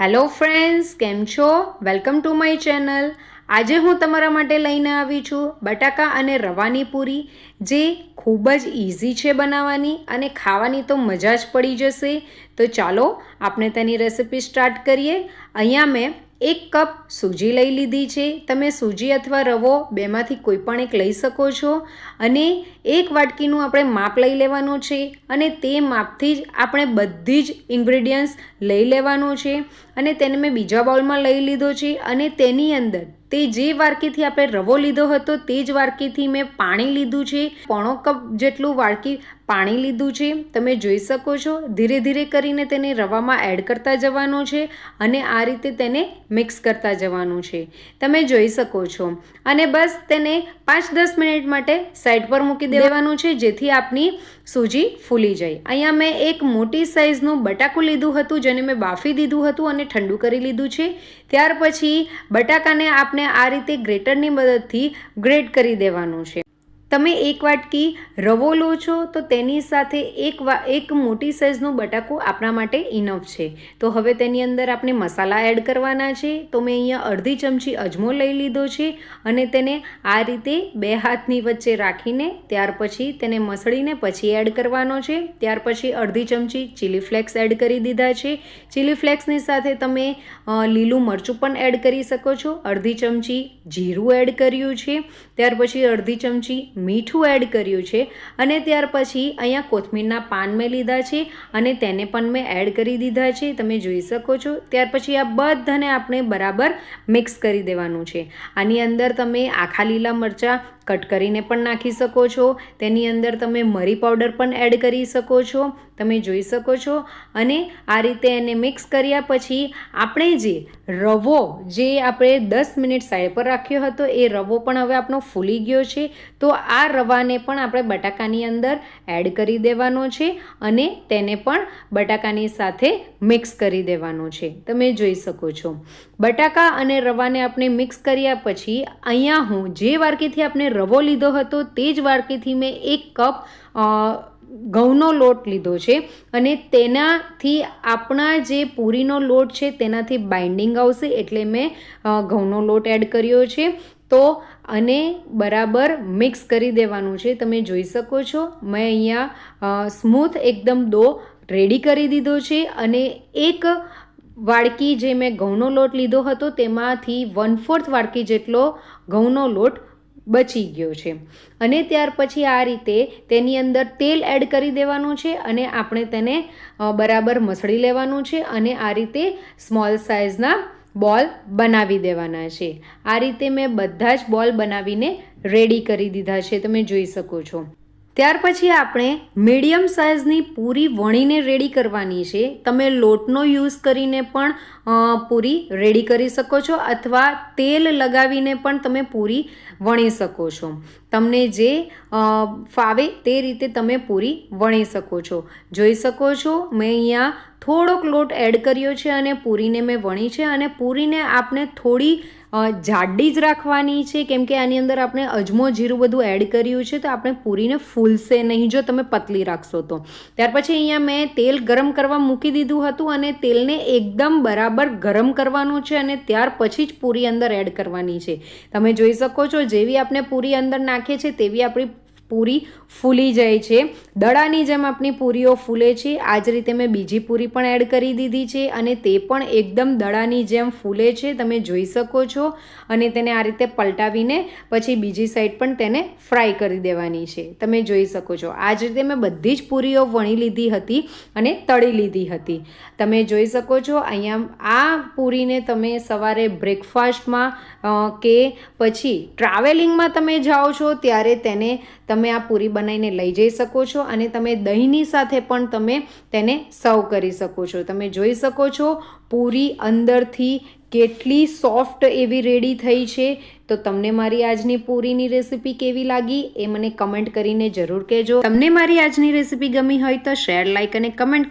Hello friends, કેમ છો? Welcome to my channel. આજે હું તમારા માટે લઈને આવી છું બટાકા અને રવાની પૂરી, જે ખૂબ જ ઇઝી છે બનાવવાની અને ખાવાની તો મજા જ પડી જશે. તો ચાલો, આપણે તેની રેસિપી સ્ટાર્ટ કરીએ. અહીંયા મેં એક કપ સૂજી લઈ લીધી છે. તમે સૂજી અથવા રવો બેમાંથી કોઈ પણ એક લઈ શકો છો અને એક વાટકીનું આપણે માપ લઈ લેવાનું છે અને તે માપથી જ આપણે બધી જ ઇન્ગ્રેડિયન્ટ્સ લઈ લેવાનું છે અને તેને મેં બીજા બાઉલમાં લઈ લીધો છે અને તેની અંદર તે જે વાડકીથી આપણે રવો લીધો હતો તે જ વાડકીથી મેં પાણી લીધું છે. પોણો કપ જેટલું વાડકી પાણી લીધું છે. તમે જોઈ શકો છો, ધીરે ધીરે કરીને તેને રવામાં એડ કરતા જવાનું છે અને આ રીતે તેને મિક્સ કરતા જવાનું છે. તમે જોઈ શકો છો. અને બસ તેને પાંચ દસ મિનિટ માટે સાઈડ પર મૂકી દેવાનું છે, જેથી આપની સૂજી ફૂલી જાય. અહીંયા મેં એક મોટી સાઇઝનું બટાકું લીધું હતું, જેને મેં બાફી દીધું હતું અને ઠંડુ કરી લીધું છે. ત્યાર પછી બટાકાને આપણે આ રીતે ગ્રેટરની મદદથી ગ્રેટ કરી દેવાનું છે. તમે એક વાટકી રવો લો છો, તો તેની સાથે એક વા, એક મોટી સાઇઝનું બટાકું આપણા માટે ઇનફ છે. તો હવે તેની અંદર આપણે મસાલા એડ કરવાના છે. તો મેં અહીંયા અડધી ચમચી અજમો લઈ લીધો છે અને તેને આ રીતે બે હાથની વચ્ચે રાખીને ત્યાર પછી તેને મસળીને પછી એડ કરવાનો છે. ત્યાર પછી અડધી ચમચી ચીલી ફ્લેક્સ એડ કરી દીધા છે. ચીલી ફ્લેક્સની સાથે તમે લીલું મરચું પણ એડ કરી શકો છો. અડધી ચમચી જીરું એડ કર્યું છે. ત્યાર પછી અડધી ચમચી મીઠું એડ કર્યું છે અને ત્યાર પછી અહીંયા કોથમીરના પાન મેં લીધા છે અને તેને પણ મેં એડ કરી દીધા છે. તમે જોઈ શકો છો. ત્યાર પછી આ બધાને આપણે બરાબર મિક્સ કરી દેવાનું છે. આની અંદર તમે આખા લીલા મરચાં કટ કરીને પણ નાખી શકો છો. તેની અંદર તમે મરી પાવડર પણ એડ કરી શકો છો. તમે જોઈ શકો છો. અને આ રીતે એને મિક્સ કર્યા પછી આપણે જે રવો જે આપણે દસ મિનિટ સાઈડ પર રાખ્યો હતો, એ રવો પણ હવે આપણો ફૂલી ગયો છે. તો આ રવાને પણ આપણે બટાકાની અંદર એડ કરી દેવાનો છે અને તેને પણ બટાકાની સાથે મિક્સ કરી દેવાનો છે. તમે જોઈ શકો છો. બટાકા અને રવાને આપણે મિક્સ કર્યા પછી અહીંયા હું જે વાડકીથી આપણે રવો લીધો હતો તે જ વાડકીથી મેં એક કપ ઘઉંનો લોટ લીધો છે અને તેનાથી આપણા જે પૂરીનો લોટ છે તેનાથી બાઇન્ડિંગ આવશે એટલે મેં ઘઉંનો લોટ એડ કર્યો છે. તો અને બરાબર મિક્સ કરી દેવાનું છે. તમે જોઈ શકો છો, મેં અહીંયા સ્મૂથ એકદમ દો રેડી કરી દીધો છે અને એક વાડકી જે મેં ઘઉંનો લોટ લીધો હતો તેમાંથી વન ફોર્થ વાડકી જેટલો ઘઉંનો લોટ બચી ગયો છે. અને ત્યાર પછી આ રીતે તેની અંદર તેલ એડ કરી દેવાનું છે અને આપણે તેને બરાબર મસળી લેવાનું છે અને આ રીતે સ્મોલ સાઇઝના બોલ બનાવી દેવાના છે. આ રીતે મેં બધા જ બોલ બનાવીને રેડી કરી દીધા છે. તમે જોઈ શકો છો. ત્યાર પછી આપણે મીડિયમ સાઇઝની પૂરી વણીને રેડી કરવાની છે. તમે લોટનો યુઝ કરીને પણ પૂરી રેડી કરી શકો છો અથવા તેલ લગાવીને પણ તમે પૂરી વણી શકો છો. તમને જે ફાવે તે રીતે તમે પૂરી વણી શકો છો. જોઈ શકો છો મેં અહીંયા થોડોક લોટ એડ કર્યો છે અને પૂરીને મેં વણી છે અને પૂરીને આપણે થોડી જાડી જ રાખવાની છે. કેમ કે આની અંદર આપણે અજમો જીરું બધું એડ કર્યું છે તો આપણે પૂરીને ફૂલશે નહીં જો તમે પતલી રાખશો તો. ત્યાર પછી અહીંયા મેં તેલ ગરમ કરવા મૂકી દીધું હતું અને તેલને એકદમ બરાબર ગરમ કરવાનું છે અને ત્યાર પછી જ પૂરી અંદર એડ કરવાની છે. તમે જોઈ શકો છો જેવી આપણે પૂરી અંદર નાખીએ છીએ તેવી આપણી પૂરી ફૂલી જાય છે. દડાની જેમ આપણી પૂરીઓ ફૂલે છે. આ જ રીતે મેં બીજી પૂરી પણ એડ કરી દીધી છે અને તે પણ એકદમ દડાની જેમ ફૂલે છે. તમે જોઈ શકો છો. અને તેને આ રીતે પલટાવીને પછી બીજી સાઈડ પણ તેને ફ્રાય કરી દેવાની છે. તમે જોઈ શકો છો. આ જ રીતે મેં બધી જ પૂરીઓ વણી લીધી હતી અને તળી લીધી હતી. તમે જોઈ શકો છો, અહીંયા આ પૂરીને તમે સવારે બ્રેકફાસ્ટમાં કે પછી ટ્રાવેલિંગમાં તમે જાઓ છો, ત્યારે તેને તમે આ પૂરી બનાવીને લઈ જઈ શકો છો અને તમે દહીંની સાથે પણ તમે તેને સર્વ કરી શકો છો. તમે જોઈ શકો છો, પૂરી અંદરથી કેટલી સોફ્ટ એવી રેડી થઈ છે. તો તમને મારી આજની પૂરીની રેસીપી કેવી લાગી એ મને કમેન્ટ કરીને જરૂર કહેજો. તમને મારી આજની રેસીપી ગમી હોય તો શેર લાઇક અને કમેન્ટ